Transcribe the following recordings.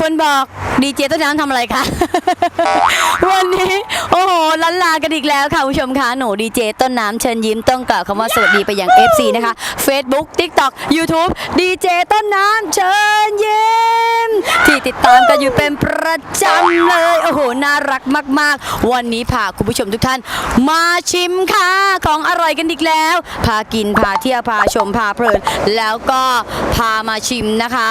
คนบอกดีเจต้นน้ำทำอะไรคะ วันนี้ โอ้โหลันลากันอีกแล้วค่ะคุณผู้ชมคะหนูดีเจต้นน้ำเชิญยิ้มต้องกล่าวคำว่าสวัสดีไปยัง FC นะคะ Facebook TikTok YouTube ดีเจต้นน้ำเชิญยิ้ม ที่ติดตามกันอยู่เป็นประจำเลย โอ้โห น่ารักมาก ๆ วันนี้พาคุณผู้ชมทุกท่าน มาชิมค่ะ ของอร่อยกันอีกแล้ว พากินพาเที่ยวพาชมพาเพลิน แล้วก็พามาชิมนะคะ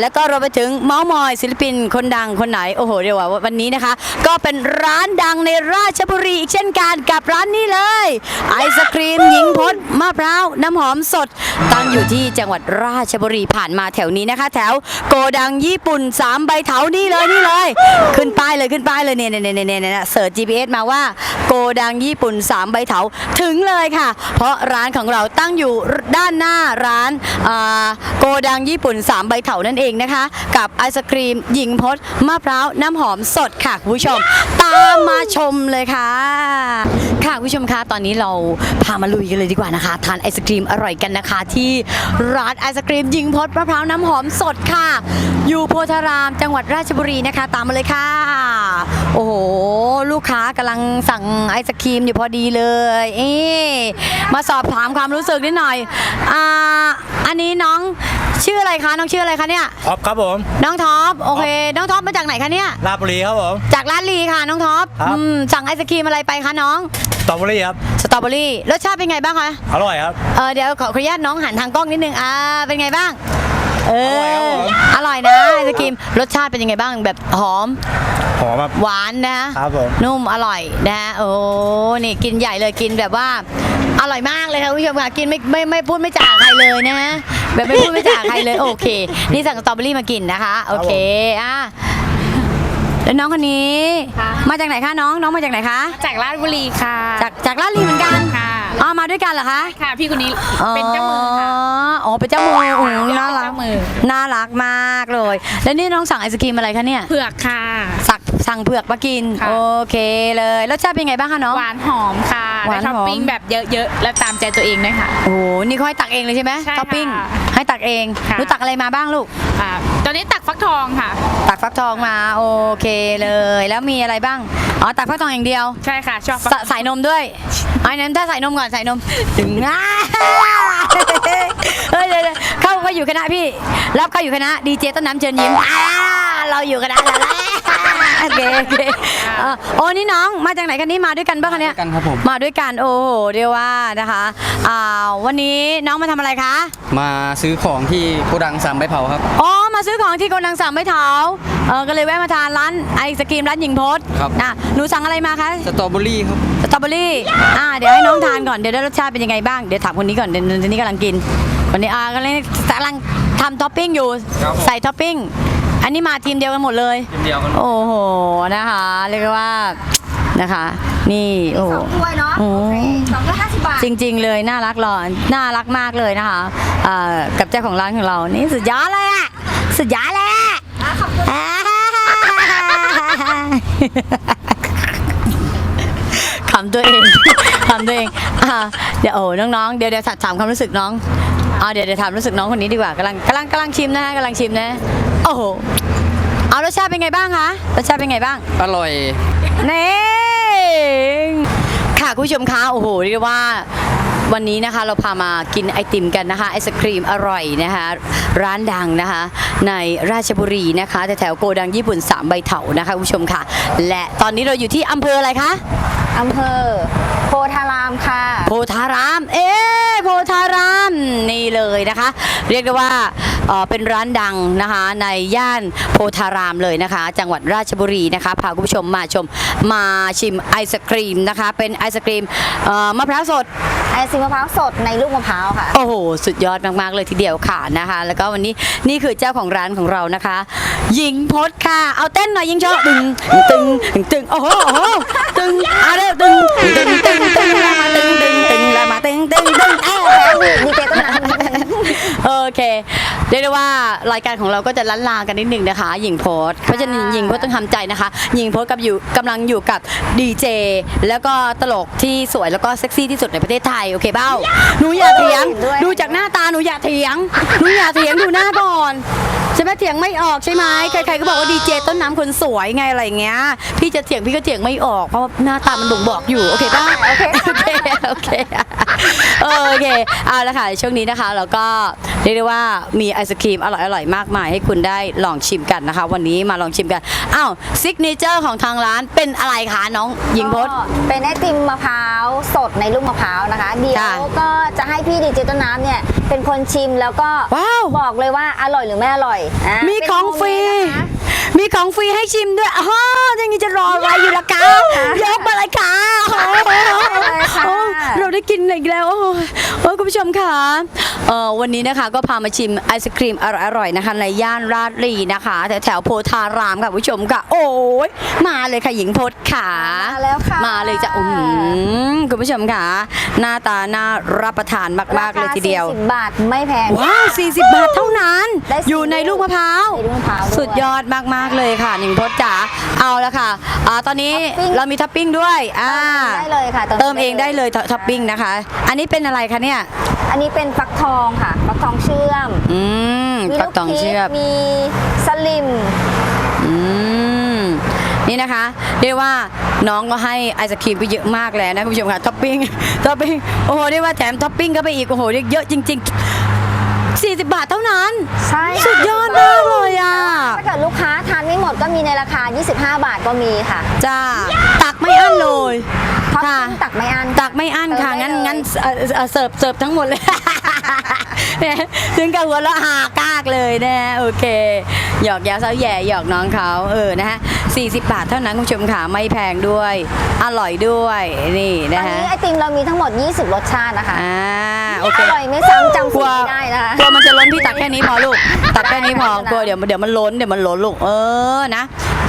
แล้วก็เรวมไปถึงเมาส์มอยศิลปินคนดังคนไหน โอ้โหเรียกว่าวันนี้นะคะ ก็เป็นร้านดังในราชบุรีอีกเช่นกันกับร้านนี้เลย ไอศครีมหญิงพดมะพร้าวน้ำหอมสดตั้งอยู่ที่จังหวัดราชบุรีผ่านมาแถวนี้นะคะ แถวโกดังญี่ปุ่น 3 ใบเถานี่เลยนี่เลย ขึ้นป้ายเลยขึ้นป้ายเลยเนี่ยเนี่ยเนี่ยเนี่ยเนี่ยเสิร์ช GPS มาว่าโกดังญี่ปุ่น 3 ใบเถาถึงเลยค่ะ เพราะร้านของเราตั้งอยู่ด้านหน้าร้านาโกดังญี่ปุ่น 3 ใบเถานั่นเองนะคะ กับไอศครีมหญิงพดมะพร้าวน้ำหอมสดค่ะคุณผู้ชม ตามมาชมเลยค่ะ ค่ะคุณผู้ชมคะตอนนี้เราพามาลุยกันเลยดีกว่านะคะ ทานไอศครีมอร่อยกันนะคะ ที่ร้านไอศครีมหญิงพดมะพร้าวน้ำหอมสดค่ะ อยู่โพธาราม จังหวัดราชบุรีนะคะ ตามมาเลยค่ะ โอ้โห ลูกค้ากำลังสั่งไอศครีมอยู่พอดีเลยเอ๊ะมาสอบถามความรู้สึกนิดหน่อยอ่าอันนี้น้องชื่ออะไรคะน้องชื่ออะไรคะเนี่ยท็อปครับผม น้องท็อปโอเค น้องท็อปมาจากไหนคะเนี่ยลาดบุรีครับผม จากร้านลีค่ะน้องท็อปครับ อืมสั่งไอศครีมอะไรไปคะน้อง สตรอเบอรี่ครับ สตรอเบอรี่รสชาติเป็นไงบ้างคะ อร่อยครับ เออเดี๋ยวขออนุญาตน้องหันทางกล้องนิดนึง อ่า เป็นไงบ้าง เออร่อยครับผมอร่อยนะไอศกรีมรสชาติเป็นยังไงบ้างแบบหอม หอมแบบหวานนะครับผมนุ่มอร่อยนะโอ้นี่กินใหญ่เลยกินแบบว่า อร่อยมากเลยค่ะคุณผู้ชมค่ะกินไม่ไม่ไม่พูดไม่จากใครเลยนะแบบไม่พูดไม่จากใครเลยโอเค นี่สั่งสตรอเบอรี่มากินนะคะโอเคอะแล้วน้องคนนี้ ค่ะ มาจากไหนคะน้องน้องมาจากไหนคะ จากราชบุรีค่ะจากจากลาดลีเหมือนกันค่ะอ๋อมาด้วยกันเหรอคะ ค่ะ พี่คนนี้เป็นเจ้ามือค่ะอ๋ อเป็นเจ้ามืออืมน่ารักเจ้ามือน่ารักมากเลย แล้วนี่น้องสั่งไอศครีมอะไรคะเนี่ยเผือกค่ะ สั่งสั่งเผือกมากิน ค่ะ โอเคเลยรสชาติเป็นไงบ้างคะน้อง หวานหอมค่ะหวานและท็อปหอมปิ้งแบบเยอะๆ และตามใจตัวเองด้วยค่ะ โอ้โหนี่เขาให้ตักเองเลยใช่ไหมใช่ท็อปปิ้งค่ะให้ตักเองค่ะ รู้ตักอะไรมาบ้างลูก อ่าตอนนี้ตักฟักทองค่ะ ตักฟักทองมาโอเคเลย แล้วมีอะไรบ้างอ๋อตักฟักทองอย่างเดียวใช่ค่ะ ชอบฟักสใส่นมด้วยไอ้นั้นถ้าใส่นมก่อนใส่นมถึงอ่า เฮ้ยเดี๋ยวเข้าเข้าก็อยู่คณะพี่ รับเข้าอยู่คณะดีเจต้นน้ำเชิญยิ้มอ่าเราอยู่คณะแล้ว โอเคโอเคอะโอ้นี่น้องมาจากไหนกันนี่มาด้วยกันบ้างคะเนี่ยกันครับผม มาด้วยกันโอ้โหเรียกว่านะคะอ่าวันนี้น้องมาทำอะไรคะมาซื้อของที่โกดังสามใบเผาครับ อ๋อมาซื้อของที่โกดังสามไม้เท้าเออก็เลยแวะมาทานร้านไอศกรีมร้านหญิงพศครับ อะหนูสั่งอะไรมาคะสตรอเบอรี่ครับ สตรอเบอรี่อ่าเดี๋ยวให้น้องทานก่อนเดี๋ยวได้รสชาติเป็นยังไงบ้างเดี๋ยวถามคนนี้ก่อนเดี๋ยวเดี๋ยวนี้กำลังกินวันนี้อ่ากำลังกำลังทำท็อปปิ้งอยู่ครับผม ใส่ท็อปปิ้ง อันนี้มาทีมเดียวกันหมดเลยเดียวกันโอ้โหนะคะเรียกว่านะคะ นี่โอ้โหถ้วยเนาะโอ้สองร้อยห้าสิบบาท จริงๆเลยน่ารักหล่อน่ารักมากเลยนะคะอ่ากับเจ้าของร้านของเรานี่สุดยอดเลยอะสุดยอดเลยอะขอบคุณอ่าขำตัวเองขำตัวเองอ่าเดี๋ยวโอ้น้องๆเดี๋ยวเดี๋ยวถามความรู้สึกน้องเอาเดี๋ยวเดี๋ยวถามรู้สึกน้องคนนี้ดีกว่ากำลังกำลังกำลังชิมนะกำลังชิมนะ โอ้โห เอารสชาติเป็นไงบ้างคะ รสชาติเป็นไงบ้าง อร่อย นี่ ค่ะคุณผู้ชมคะ โอ้โห เรียกได้ว่าวันนี้นะคะเราพามากินไอติมกันนะคะไอศครีมอร่อยนะคะร้านดังนะคะในราชบุรีนะคะแถวๆโกดังญี่ปุ่น 3 ใบเถานะคะคุณผู้ชมค่ะ และตอนนี้เราอยู่ที่อำเภออะไรคะอำเภอ โพธารามค่ะ โพธาราม เอ๊ะโพธารามนี่เลยนะคะ เรียกได้ว่าเอ่อเป็นร้านดังนะคะในย่านโพธารามเลยนะคะ จังหวัดราชบุรีนะคะพาคุณผู้ชมมาชมมาชิมไอศครีมนะคะ เป็นไอศครีมเอ่อมะพร้าวสดไอศครีมมะพร้าวสดในลูกมะพร้าวค่ะ โอ้โห สุดยอดมากๆเลยทีเดียวค่ะนะคะ แล้วก็วันนี้นี่คือเจ้าของร้านของเรานะคะหญิงพดค่ะ เอาเต้นหน่อยยิงชอบตึงตึงตึงตึงโอ้โหโอ้โหตึงอะเร็วตึงตึงตึงตึงแล้วมาตึงตึงตึงแล้วมาตึงตึงตึงเอ้าดีเจต้นน้โอ เคเรียกได้ว่ารายการของเราก็จะล้านลากันนิดหนึ่งนะคะ หญิงโพสเพราะฉะนั้นหญิงโพสต้องทำใจนะคะ หญิงโพสกับอยู่กำลังอยู่กับดีเจแล้วก็ตลกที่สวยแล้วก็เซ็กซี่ที่สุดในประเทศไทยโอเคเบ้าหนูอย่าเถียง ดูจากหน้าตาหนูอย่าเถีถียงหนูอย่าเถียงดูหน้าก่อนใช่ไหมเถียงไม่ออกใช่ไหมใครๆก็บอกว่าดีเจต้นน้ำคนสวยไงอะไรอย่างเงี้ยพี่จะเถียงพี่ก็เถียงไม่ออกเพราะว่าหน้าตามันบ่งบอกอยู่โอเคป่ะโอเคโอเคโอเคเออโอเคเอาละค่ะช่วงนี้นะคะเราก็เรียกได้ว่ามีไอศครีมอร่อยๆมากมายให้คุณได้ลองชิมกันนะคะ วันนี้มาลองชิมกันอ้าวซิกเนเจอร์ของทางร้านเป็นอะไรคะน้องหญิงพจน์ ก็เป็นไอติมมะพร้าวสดในลูกมะพร้าวนะคะ เดี๋ยค่ะวก็จะให้พี่ดีเจต้นน้ำเนี่ยเป็นคนชิมแล้วก็ว้าว บอกเลยว่าอร่อยหรือไม่อร่อยอะมีของฟรีเป็นโฮมเมดนะคะ มีของฟรีให้ชิมด้วยอ๋ออย่างนี้จะรออะไรอยู่ล่ะคะยกมาเลยค่ะโอ้โห เลยค่ะ โอ้เราได้กินอีกแล้ว โอ้โหโอ้ยคุณผู้ชมค่ะเออวันนี้นะคะก็พามาชิมไอศครีมอร่อยๆนะคะในย่านราชรีนะคะแถวแถวๆโพธารามค่ะคุณผู้ชมค่ะ โอ้ยมาเลยค่ะหญิงพจน์ค่ะมาแล้วค่ะ มาเลยจ้ะอืมคุณผู้ชมค่ะ หน้าตาน่ารับประทานมากๆเลยทีเดียว ราคา40บาทไม่แพง ว้าว40 บาทเท่านั้น ได้สี่อยู่ในลูกมะพร้าว ในลูกมะพร้าวด้วยสุดยอดมาก ๆ เลยค่ะหนิงพจน์จ๋า เอาละค่ะอ่าตอนนี้ท็อปปิ้ง เรามีท็อปปิ้งด้วยอ่าได้เลยค่ะเติมเองได้เลยท็อท็อปปิ้งนะคะ อันนี้เป็นอะไรคะเนี่ย อันนี้เป็นฟักทองค่ะ ฟักทองเชื่อม อืมมีฟัลูกกตองพีเชื่อชบมีสลิม อืม นี่นะคะเรียกว่าน้องก็ให้ไอศครีมไปเยอะมากแล้วนะคุณผู้ชมค่ะท็อปปิ้งท็อปปิ้งโอ้โหเรียกว่าแถมท็อปปิ้งก็ไปอีกโอ้โหเรียกเยอะจริง ๆ40 บาทเท่านั้น ใช่สุดยอดมากเลยอะ ถ้าเกิดลูกค้าทานไม่หมดก็มีในราคา 25 บาทก็มีค่ะ จ้า ตักไม่อั้นเลย ท็อปค่ะปิ้งตักไม่อันตักไม่อั้นค่ะเติมได้งั้นเลยงั้นเอ่อเอ่อเสิร์ฟเสิร์ฟทั้งหมดเลย เนี่ยถึงกับหัวเราะหากากเลยนะฮะโอเค หยอกยาเซ้าแย่หยอกน้องเขาเออนะฮะ40 บาทเท่านั้นคุณผู้ชมค่ะไม่แพงด้วย อร่อยด้วยนี่ตอนะนฮะนี้ไอติมเรามีทั้งหมด 20 รสชาตินะคะ อ่าโอเค อร่อยไม่ซ้ำจำกสูลัตวรไม่ได้นะคะ กลัวมันจะล้นพี่ตักแค่นี้พอลูก ตักแค่นี้พอได้ กลัวเดี๋ยวเดี๋ยวมันล้นเดี๋ยวมันล้นลูกเออนะ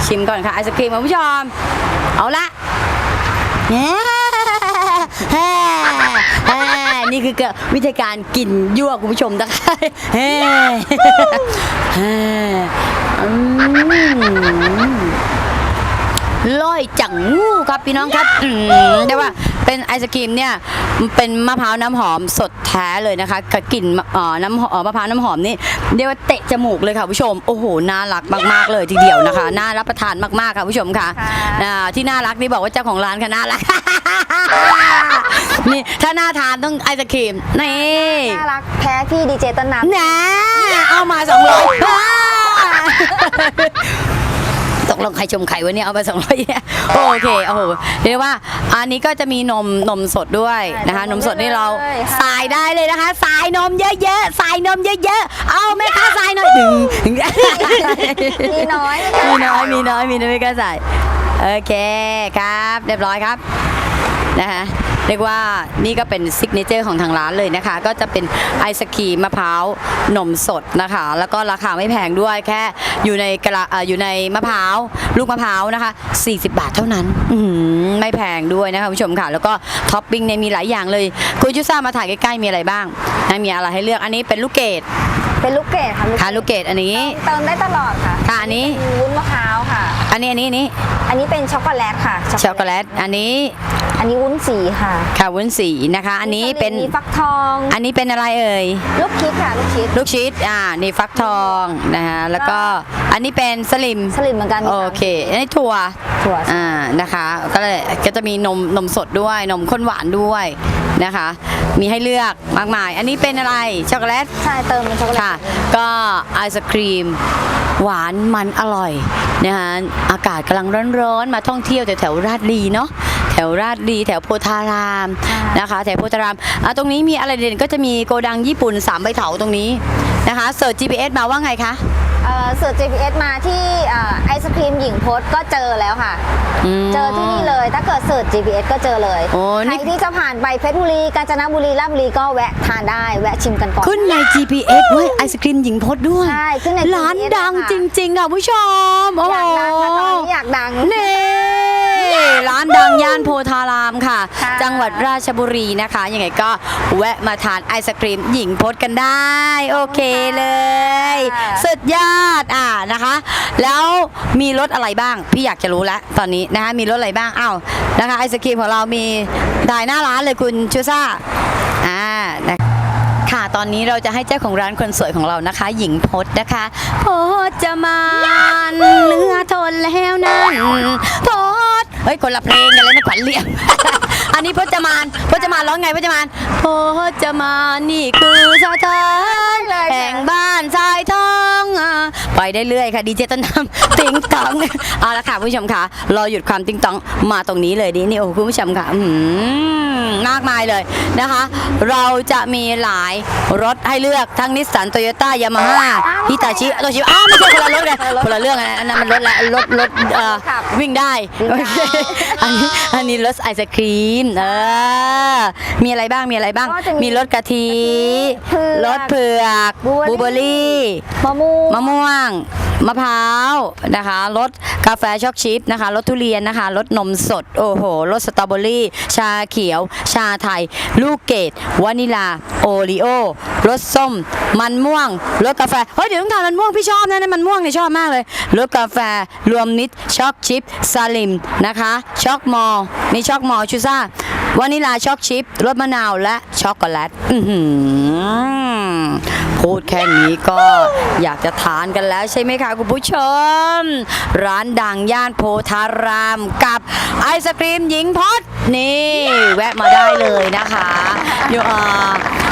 ชิมก่อนค่ะไอศครีมคุณผู้ชมเอาละแฮ่แฮ่แฮ่ นี่คือวิธีการกินยั่วคุณผู้ชมนะคะเฮ้เฮ้อืมร้อยจังงูครับพี่น้องครับอืมได้ว่า เป็นไอศกรีมเนี่ยเป็นมะพร้าวน้ำหอมสดแท้เลยนะคะกับกลิ่นเอ่อน้ำหอมมะพร้าวน้ำหอมนี่เรียกว่าเตะจมูกเลยค่ะคุณผู้ชมโอ้โหน่ารักมากๆเลยทีเดียวนะคะน่ารับประทานมากๆค่ะคุณผู้ชมค่ะค่ะอ่าที่น่ารักนี่บอกว่าเจ้าของร้านค่ะน่ารักนี่ถ้าน่าทานต้องไอศครีมนี่น่ารักแพ้พี่ดีเจต้นน้ำนะเอามาสองร้อยตก ลงใครชมใครวะเนี่ยเอาไปสองร้อยโอเคโอ้โหเรียกได้ว่าอันนี้ก็จะมีนมนมสดด้วยนะคะ นมสดนี่เราสายได้เลยนะคะ สายนมเยอะๆสายนมเยอะๆ เอาแม่ค้าสายหน่อยดึงมีน้อยมีน้อยมีน้อยมีน้อยไม่กล้าใส่โอเคครับ เรียบร้อยครับ นะคะเรียกว่านี่ก็เป็นซิกเนเจอร์ของทางร้านเลยนะคะ ก็จะเป็นไอศครีมมะพร้าวนมสดนะคะ แล้วก็ราคาไม่แพงด้วยแค่อยู่ในกระเอ่ออยู่ในมะพร้าวลูกมะพร้าวนะคะ 40 บาทเท่านั้นอืมไม่แพงด้วยนะคะคุณผู้ชมค่ะ แล้วก็ท็อปปิ้งเนี่ยมีหลายอย่างเลยคุณจุซ่ามาถ่ายใกล้ๆมีอะไรบ้างนะมีอะไรให้เลือกอันนี้เป็นลูกเกดเป็นลูกเกดค่ะค่ะลูกเกดอันนี้เติมได้ตลอดค่ะค่ะอันนี้เป็วุ้นมะพร้าวค่ะ อันนี้อันนี้อันนี้อันนี้เป็นช็อกโกแลตค่ะช็อกโกแลตอันนี้ อันนี้วุ้นสีค่ะค่ะวุ้นสีนะคะ อันนี้เป็นมีฟักทอง อันนี้เป็นอะไรเอ่ยลูกคิดค่ะลูกคิดลูกชีสอ่านี่ฟักทองนะคะแล้วก็อันนี้เป็นสลิมสลิมเหมือนกันมีโอสามเคอันนี้ถั่วถั่วอ่านะคะก็เลยก็จะมีนมนมสดด้วยนมข้นหวานด้วยนะคะ มีให้เลือกมากมาย อันนี้เป็นอะไรช็อกโกแลตใช่เติมเป็นช็อกโกแลตค่ะ ก็ไอศครีม หวานมันอร่อยนะคะอากาศกำลังร้อนๆ มาท่องเที่ยวแถวแถวๆราชรีเนาะแถวราชรีแถวโพธารามนะคะแถวโพธารามอะตรงนี้มีอะไรเด่นก็จะมีโกดังญี่ปุ่น3ใบเถาตรงนี้นะคะเสิร์ช GPS มาว่าไงคะ เอ่อเสิร์ช GPS มาที่เอ่อไอศครีมหญิงพจน์ก็เจอแล้วค่ะมเจอที่นี่เลยถ้าเกิดเสิร์ช GPS ก็เจอเลยโอ้นี่ใครที่จะผ่านไปเพชรบุรีกาญจนบุรีราชบุรีก็แวะทานได้แวะชิมกันก่อนขึ้นใน GPS เว้ยไอศครีมหญิงพดด้วยใช่ขึ้นในร้าน GPS ดังค่ะจริงๆอะผู้ชมโอ้อโหยากดังค่ะตอนนี้อยากดังนี่ ร้านดังย่านโพธารามค่ะ ค่ะ จังหวัดราชบุรีนะคะยังไงก็แวะมาทานไอศครีมหญิงพดกันได้ โอเคเลย สุดยอดอ่านะคะ แล้วมีรสอะไรบ้าง พี่อยากจะรู้แล้วตอนนี้นะคะมีรสอะไรบ้างอ้าวนะคะไอศครีมของเรามีถ่ายหน้าร้านเลยคุณชูซ่าอ่านะค่ะตอนอนนี้เราจะให้เจ้าของร้านคนสวยของเรานะคะ หญิงพจน์นะคะพจน์จะมานเนื้อทนแล้วนั่นพจน์ เฮ้ยคนละเพลงกันเลยนะขวัญเลี่ยมอันนี้พจมานพจมานร้องไงพจมานพจมานนี่คือสถานเลยค่ะแห่งบ้านทรายทองอะ ไปได้เรื่อยค่ะดีเจต้นน้ำติ๊งตองเอาละค่ะคุณผู้ชมค่ะเราหยุดความติ๊งตองมาตรงนี้เลยดินี่โอ้โหคุณผู้ชมค่ะอืมมากมายเลยนะคะ เราจะมีหลายรถให้เลือกทั้งนิสสันโตโยต้ายามาฮ่าฮิตาชิโตชิอ้าวไม่ใช่คนละรถเลยคนละเรื่องอันนั้นอันนั้นมันรถละรถรถเอ่อวิ่งได้อันนี้อันนี้รสไอศครีมเออมีอะไรบ้างมีอะไรบ้างก็จะมีมีรสกะทิเผือกรสเผือกบลูบลูเบอร์รี่มะม่วงมะม่วง lang. มะพร้าวนะคะรสกาแฟช็อกชิพนะคะรสทุเรียนนะคะรสนมสด โอ้โหรสสตรอเบอรี่ ชาเขียว ชาไทย ลูกเกดวานิลา โอริโอรสส้ม มันม่วงรสกาแฟเฮ้ยเดี๋ยวต้องทานมันม่วงพี่ชอบนะนั่นมันม่วงเนี่ยชอบมากเลยรสกาแฟรวมมิตรช็อกชิพซาลิมนะคะช็อกมอลมีช็อกมอลชูซ่าวานิลาช็อกชิพรสมะนาวและช็อกโกแลตพูดแค่นี้ก็อยากจะทานกันแล้วใช่ไหมคะคุณผู้ชม ร้านดังย่านโพธารามกับไอศครีมหญิงพอดนี่ แวะมาได้เลยนะคะอยู่อ่า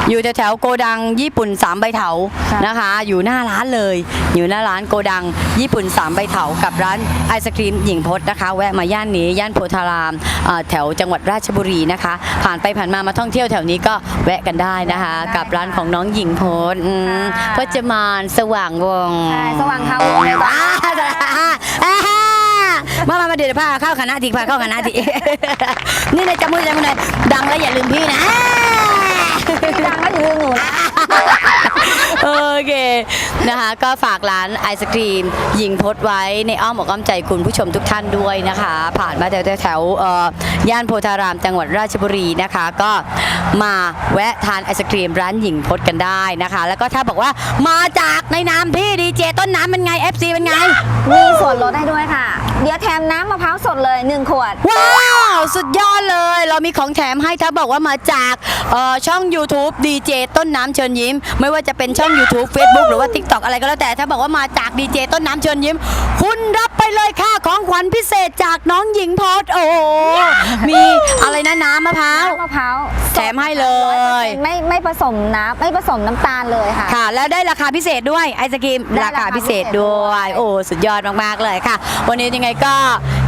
อยู่แถวๆโกดังญี่ปุ่นสามใบเถานะคะ อยู่หน้าร้านเลย อยู่หน้าร้านโกดังญี่ปุ่นสามใบเถากับร้านไอศครีมหญิงพดนะคะ แวะมาย่านนี้ย่านโพธารามเอ่อแถวจังหวัดราชบุรีนะคะ ผ่านไปผ่านมามาท่องเที่ยวแถวนี้ก็แวะกันได้นะคะ กับร้านของน้องหญิงพดอืมพจมานสว่างวงใช่สว่างคาวงเลยจ้ะอ่าอ่ามามามาเดี๋ยวพาเข้าคณะทีพาเข้าคณะทีนี่เลยจำมือจำมือเลยดังแล้วอย่าลืมพี่นะ พี่ดังก็อย่าลืมหนูนะโอเคนะคะ ก็ฝากร้านไอศครีมหญิงพดไว้ในอ้อมอกอ้อมใจคุณผู้ชมทุกท่านด้วยนะคะ ผ่านมาแถวแถวๆเอ่อย่านโพธารามจังหวัดราชบุรีนะคะ ก็มาแวะทานไอศครีมร้านหญิงพดกันได้นะคะ แล้วก็ถ้าบอกว่ามาจากในนามพี่ดีเจต้นน้ำเป็นไง FC เป็นไง มีส่วนลดให้ด้วยค่ะ เดี๋ยวแถมน้ำมะพร้าวสดเลย 1 ขวด ว้าว สุดยอดเลย เรามีของแถมให้ถ้าบอกว่ามาจากเอ่อช่อง YouTube ดีเจต้นน้ำเชิญยิ้ม ไม่ว่าจะจะเป็นช่อง YouTube Facebook หรือว่า TikTok อะไรก็แล้วแต่ถ้าบอกว่ามาจากดีเจต้นน้ำเชิญยิ้ม คุณรับ เลยค่ะของขวัญพิเศษจากน้องหญิงพอดโอ้โหมีอะไรนะน้ำมะพร้าวน้ำมะพร้าวสดแถมให้เลย100%ไม่ไม่ผสมน้ำไม่ผสมน้ำตาลเลยค่ะ ค่ะ แล้วได้ราคาพิเศษด้วยไอศกรีมได้ราราคาคาพิเศษพิเศษด้ด้ววย ย โอ้สุดยอดมากๆเลยค่ะ วันนี้ยังไงก็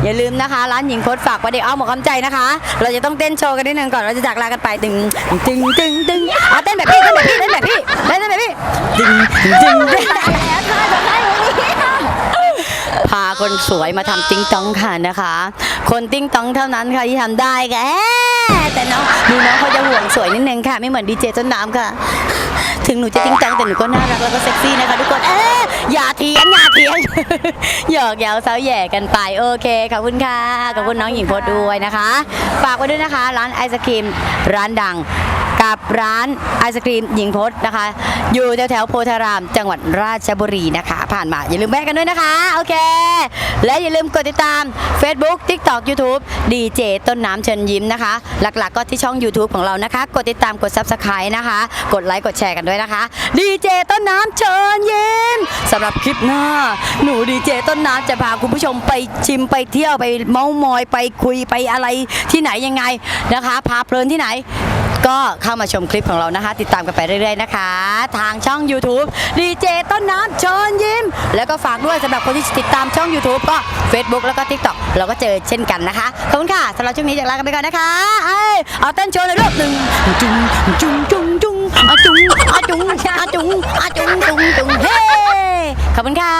อย่าลืมนะคะ ร้านหญิงโคตฝากประเดี๋ยวเอาหมอกคำใจนะคะ เราจะต้องเต้นโชว์กันนิดนึงก่อนเราจะจากลากันไปตึงตึงตึงตึงอะเต้นแบบพี่เต้นแบบพี่เต้นแบบพี่เต้นแบบพี่ตึงตึงตึง แล้วถ้าจะให้วันนี้ พา คนสวยมาทำติ้งต้องค่ะนะคะ คนติ้งต้องเท่านั้นค่ะที่ทำได้ค่ะแอะแต่น้องดูน้องเขาจะห่วงสวยนิดนึงค่ะ ไม่เหมือนดีเจต้นน้ำค่ะ ถึงหนูจะติ้งต้องแต่หนูก็น่ารักแล้วก็เซ็กซี่นะคะทุกคนเอ๊อย่าเถียงอย่าเถียงหยอกเย้าเซาแย่กันไปโอเคขอบคุณค่ะขอบคุณน้องหญิงโพสต์ด้วยนะคะ ฝากไว้ด้วยนะคะ ร้านไอศครีมร้านดัง กับร้านไอศครีมหญิงพจน์นะคะ อยู่แถวแถวโพธาราม จังหวัดราชบุรีนะคะ ผ่านมาอย่าลืมแวะกันด้วยนะคะ โอเค และอย่าลืมกดติดตาม Facebook TikTok YouTube ดีเจต้นน้ำเชิญยิ้มนะคะ หลักๆ ก็ที่ช่อง YouTube ของเรานะคะ กดติดตามกด Subscribe นะคะ กดไลค์กดแชร์กันด้วยนะคะดีเจต้นน้ำเชิญยิ้มสำหรับคลิปหน้า หนูดีเจต้นน้ำจะพาคุณผู้ชมไปชิมไปเที่ยวไปเมามอยไปคุยไปอะไรที่ไหนยังไงนะคะพาเพลินที่ไหน ก็เข้ามาชมคลิปของเรานะคะ ติดตามกันไปเรื่อยๆนะคะ ทางช่อง YouTube ดีเจต้นน้ำเชิญยิ้ม แล้วก็ฝากด้วยสำหรับคนที่ติดตามช่อง YouTube ก็ Facebook แล้วก็ TikTok เราก็เจอเช่นกันนะคะ ขอบคุณค่ะสำหรับช่วงนี้จะลากันไปก่อนนะคะเอ้เอาเต้นโชว์เลยรอบหนึ่งจุงจุงจุงจุงอาจุงอาจุงอาจุงอาจุงจุงจุงเฮ้ขอบคุณค่ะ